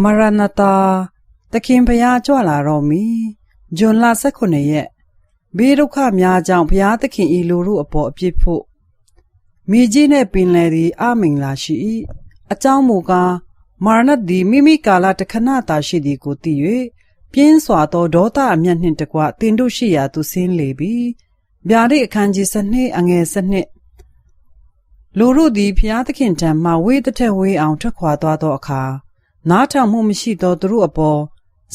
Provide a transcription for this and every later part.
မရဏတာသခင်ဖျားကြွလာတော့မီဂျွန်လ18ရက်ဘေးဒုက္ခများကြောင့်ဖျားသခင်ဤလူတို့အပေါ်အပြစ်ဖို့မိကြီးနဲ့ပင်လယ်သည်အမင်လာရှိ၏အကြောင်းမူကားမာရဏတ်သည်မိမိကာလတခဏတာရှိသည်ကိုသိ၍ပြင်းစွာသောဒေါသအမျက်နှင့်တကွတင်တို့ရှိရာသို့ဆင်းလေပြီဗျာဒိတ်အခန်းကြီးစနစ်အငယ်စနစ်လူတို့သည်ဖျားသခင်ထံမှဝေးတစ်ထက်ဝေးအောင်ထွက်ခွာသွားသောအခါ နားထောင်မှုမရှိသောသူတို့အပေါ်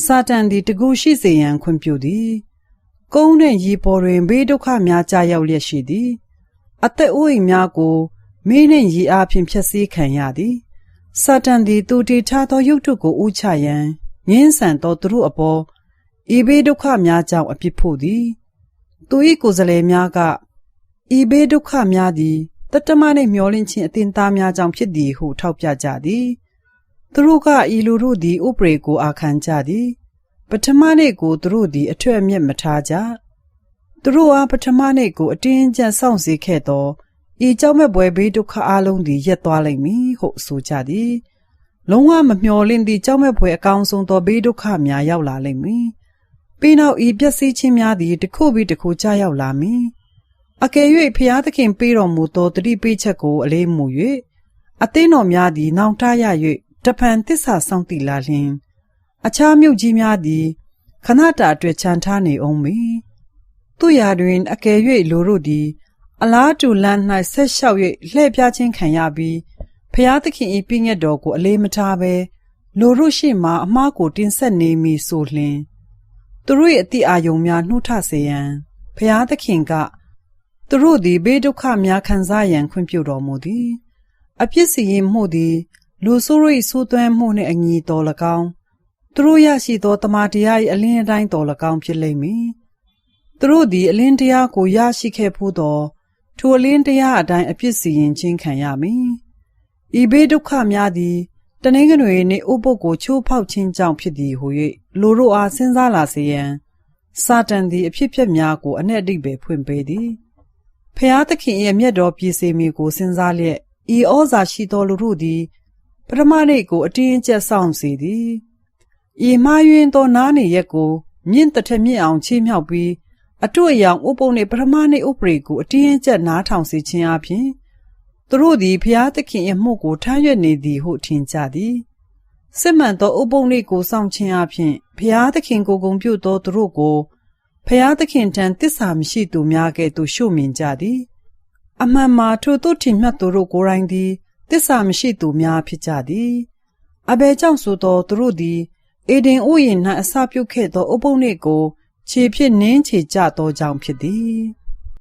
စာတန်သည်တကူရှိစေရန်ခွင့်ပြုသည်ကုန်းနှင့်ရီပေါ်တွင်ဘေးဒုက္ခများကြာရောက်လျက်ရှိသည်အသက်အိုးအိမ်များကိုမင်းနှင့်ရီအားဖြင့်ဖျက်ဆီးခံရသည်စာတန်သည်သူတည်ထားသောရုပ်တုကိုဥချရန်ငင်းဆန်သောသူတို့အပေါ်ဤဘေးဒုက္ခများကြောင့်အပြစ်ဖို့သည်သူ၏ကိုယ်စားလှယ်များကဤဘေးဒုက္ခများသည်တတမနှင့်မျောလင့်ခြင်းအသင်သားများကြောင့်ဖြစ်သည်ဟုထောက်ပြကြသည် သူတို့ကဤလူတို့သည်ဥပရေကိုအာခံကြသည် ပထမနေ့ကိုသူတို့သည်အထွတ်အမြတ်မထားကြသူတို့အားပထမနေ့ကိုအတင်းကျပ်စောင့်စည်းခဲ့သောဤကြောင့်မဲ့ဘွယ်ဘေးဒုက္ခအလုံးသည်ရက်သွားလိမ့်မည်ဟုဆိုကြသည်လုံးဝမမျှော်လင့်သည့်ကြောင့်မဲ့ဘွယ်အကောင်းဆုံးသောဘေးဒုက္ခများရောက်လာလိမ့်မည်ပြီးနောက်ဤပျက်စီးခြင်းများသည်တစ်ခုပြီးတစ်ခုကြာရောက်လာမည်အကယ်၍ဖျားသခင်ပေးတော်မူသောတတိပေးချက်ကိုအလေးမူ၍အသင်းတော်များသည်နောင်တရ၍ တဖန်တစ္ဆာဆောင်တည်လာလျင်အခြားမြုပ်ကြီးများသည်ခဏတာအတွက်ခြံထားနေအောင်မီသူရာတွင်အကယ်၍လူတို့သည် အလားတူလမ်း၌ဆက်လျှောက်၍လှည့်ပြားခြင်းခံရပြီးဖျားသခင်၏ပြည့်ညတ်တော်ကိုအလေးမထားဘဲလူတို့ရှိမှအမှားကိုတင်ဆက်နေမည်ဆိုလျှင်သူတို့၏အတိအာယုံများနှုတ်ထစေရန်ဖျားသခင်ကသူတို့သည်ဘေးဒုက္ခများခံစားရန်ခွင့်ပြုတော်မူသည် အပြစ်စီရင်မှုသည် လူဆိုးရိဆိုးသွမ်းမှုနှင့်အညီတော်၎င်းသူတို့ရရှိသောတမန်တရား၏အလင်းအတိုင်းတော်၎င်းဖြစ်လိမ့်မည်သူတို့သည်အလင်းတရားကိုရရှိခဲ့ဖို့သောထိုအလင်းတရားအတိုင်းအပြစ်စီရင်ခြင်းခံရမည်ဤဘေးဒုက္ခများသည်တနင်္ဂနွေနေ့ဥပုပ်ကိုချိုးဖောက်ခြင်းကြောင့်ဖြစ်သည်ဟု၍လူတို့အားစဉ်းစားလာစေရန်စာတန်သည်အဖြစ်ဖြစ်များကိုအ내အတိပဲဖွင့်ပေးသည်ဖျားသခင်၏အမျက်တော်ပြည်စေမည်ကိုစဉ်းစားလျက်ဤဩဇာရှိသောလူတို့သည် ပထမနေ့ကိုအတင်းကျပ်ဆောင်စေသည်ဤမှားယွင်းသောနားနေရက်ကို မြင့်တထက်မြင့်အောင်ချေးမြှောက်ပြီးအတွေ့အယောင်ဥပုံနှင့်ပထမနေ့ဥပရိကိုအတင်းကျပ်နားထောင်စေခြင်းအပြင်သူတို့သည်ဖျားသခင်၏မှုကိုထမ်းရွက်နေသည်ဟုထင်ကြသည်စစ်မှန်သောဥပုံနေ့ကိုစောင့်ခြင်းအပြင်ဖျားသခင်ကိုဂုဏ်ပြုသောသူတို့ကိုဖျားသခင်ထံတစ္ဆာမရှိသူများကဲ့သို့ရှုမြင်ကြသည် အမှန်မှာထိုတို့ထင်မှတ်သူတို့ကိုယ်တိုင်သည် တစ္ဆာမရှိသူများဖြစ်ကြသည်အဘယ်ကြောင့်ဆိုသောသူတို့သည်အေဒင်ဥယျာဉ်၌အစာပြုတ်ခဲ့သောဥပုံနေ့ကိုခြေဖြင့်နင်းချေကြသောကြောင့်ဖြစ်သည်